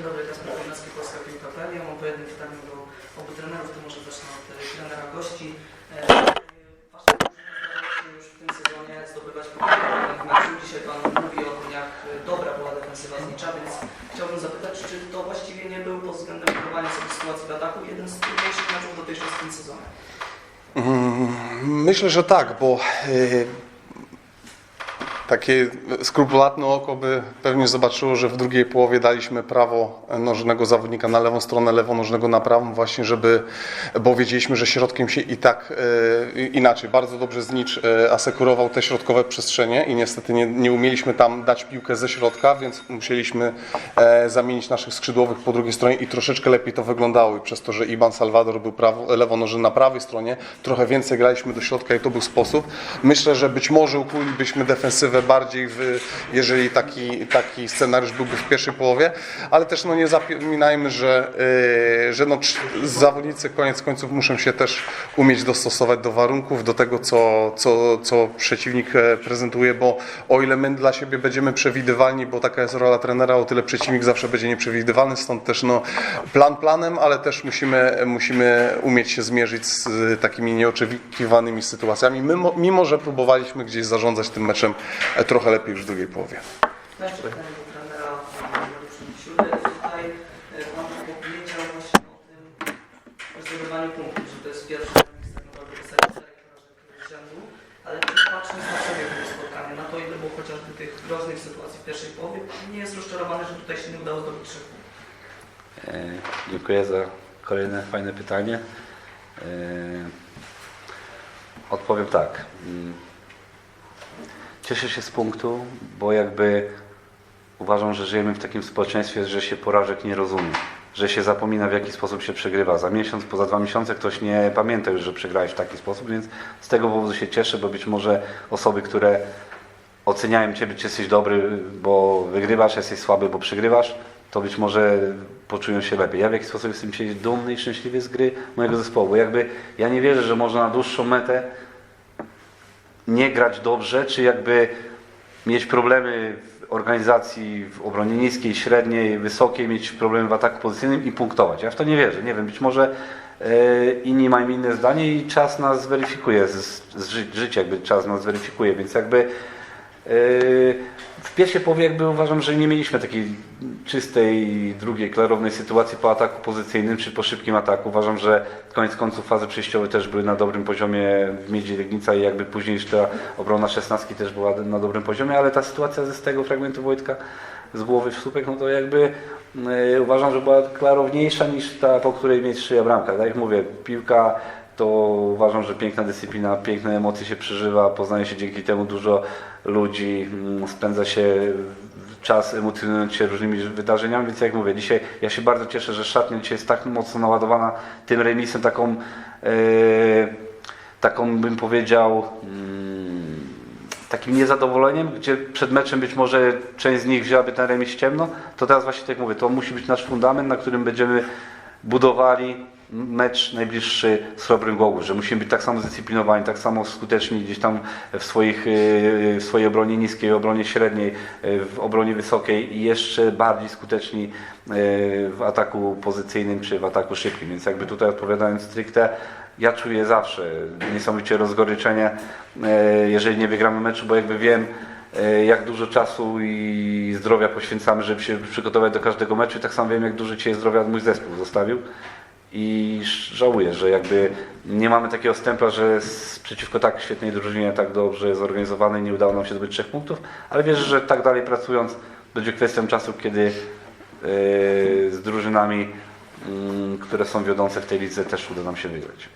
Dzień dobry, Kasper Kowalski, Polska Piłka.pl. Ja mam po jednym pytaniu do obu trenerów, to może zacznę od e, trenera gości. E, Wasza drużyna już w tym sezonie zdobywać punkty w meczu. Dzisiaj Pan mówi o tym, jak e, dobra była defensywa znicza, więc chciałbym zapytać, czy to właściwie nie był pod względem budowania sobie sytuacji w ataku jeden z trudniejszych meczów dotychczas w tym sezonie? Mm, Myślę, że tak, bo y, takie skrupulatne oko by pewnie zobaczyło, że w drugiej połowie daliśmy prawo nożnego zawodnika na lewą stronę, lewonożnego na prawą, właśnie żeby, bo wiedzieliśmy, że środkiem się i tak y, inaczej. Bardzo dobrze Znicz y, asekurował te środkowe przestrzenie i niestety nie, nie umieliśmy tam dać piłkę ze środka, więc musieliśmy e, zamienić naszych skrzydłowych po drugiej stronie i troszeczkę lepiej to wyglądało i przez to, że Iban Salvador był prawo, lewonożny na prawej stronie, trochę więcej graliśmy do środka i to był sposób. Myślę, że być może ukłulibyśmy defensywę bardziej, w, jeżeli taki, taki scenariusz byłby w pierwszej połowie, ale też no, nie zapominajmy, że, yy, że no, zawodnicy koniec końców muszą się też umieć dostosować do warunków, do tego, co, co, co przeciwnik e, prezentuje, bo o ile my dla siebie będziemy przewidywalni, bo taka jest rola trenera, o tyle przeciwnik zawsze będzie nieprzewidywalny, stąd też no, plan planem, ale też musimy, musimy umieć się zmierzyć z e, takimi nieoczekiwanymi sytuacjami, mimo, mimo że próbowaliśmy gdzieś zarządzać tym meczem e, trochę lepiej już w drugiej połowie. Jeszcze pytanie do trenera Misiury. Tutaj e, Pan powiedział właśnie o tym zdobywaniu punktów, że to jest pierwszy remis tak naprawdę serii z rzędu, ale też patrząc na przebieg tego spotkania, na to ile było chociażby tych groźnych sytuacji w pierwszej połowie, nie jest rozczarowany, że tutaj się nie udało zdobyć trzech punktów. E, Dziękuję za kolejne fajne pytanie. E, Odpowiem tak. Cieszę się z punktu, bo jakby uważam, że żyjemy w takim społeczeństwie, że się porażek nie rozumie. Że się zapomina w jaki sposób się przegrywa. Za miesiąc, poza dwa miesiące ktoś nie pamięta już, że przegrałeś w taki sposób, więc z tego powodu się cieszę, bo być może osoby, które oceniają Ciebie, czy jesteś dobry, bo wygrywasz, jesteś słaby, bo przegrywasz, to być może poczują się lepiej. Ja w jakiś sposób jestem dzisiaj dumny i szczęśliwy z gry mojego zespołu. Jakby ja nie wierzę, że można na dłuższą metę nie grać dobrze, czy jakby mieć problemy w organizacji w obronie niskiej, średniej, wysokiej, mieć problemy w ataku pozycyjnym i punktować. Ja w to nie wierzę. Nie wiem, być może e, inni mają inne zdanie i czas nas zweryfikuje, z, z ży, życie jakby czas nas zweryfikuje, więc jakby w pierwszej połowie jakby uważam, że nie mieliśmy takiej czystej, drugiej, klarownej sytuacji po ataku pozycyjnym czy po szybkim ataku. Uważam, że koniec końców fazy przejściowe też były na dobrym poziomie w Miedzi Legnica i jakby później ta obrona szesnastki też była na dobrym poziomie, ale ta sytuacja ze z tego fragmentu Wojtka z głowy w słupek, no to jakby e, uważam, że była klarowniejsza niż ta, po której mieć szyja bramka. Tak jak mówię, piłka to uważam, że piękna dyscyplina, piękne emocje się przeżywa, poznaje się dzięki temu dużo ludzi, mm, spędza się czas emocjonując się różnymi wydarzeniami, więc jak mówię, dzisiaj ja się bardzo cieszę, że szatnia dzisiaj jest tak mocno naładowana tym remisem, taką, e, taką bym powiedział, mm, takim niezadowoleniem, gdzie przed meczem być może część z nich wzięłaby ten remis ciemno, to teraz właśnie tak mówię, to musi być nasz fundament, na którym będziemy budowali mecz najbliższy z Chrobrym Głogów, że musimy być tak samo zdyscyplinowani, tak samo skuteczni gdzieś tam w, swoich, yy, w swojej obronie niskiej, obronie średniej, yy, w obronie wysokiej i jeszcze bardziej skuteczni w ataku pozycyjnym czy w ataku szybkim. Więc jakby tutaj odpowiadając stricte, ja czuję zawsze niesamowicie rozgoryczenie, jeżeli nie wygramy meczu, bo jakby wiem, e, jak dużo czasu i zdrowia poświęcamy, żeby się przygotować do każdego meczu i tak samo wiem, jak dużo dzisiaj zdrowia mój zespół zostawił i żałuję, że jakby nie mamy takiego stempla, że przeciwko tak świetnej drużynie, tak dobrze zorganizowanej nie udało nam się zdobyć trzech punktów, ale wierzę, że tak dalej pracując będzie kwestią czasu, kiedy e, z drużynami, mm, które są wiodące w tej lidze też uda nam się wygrać.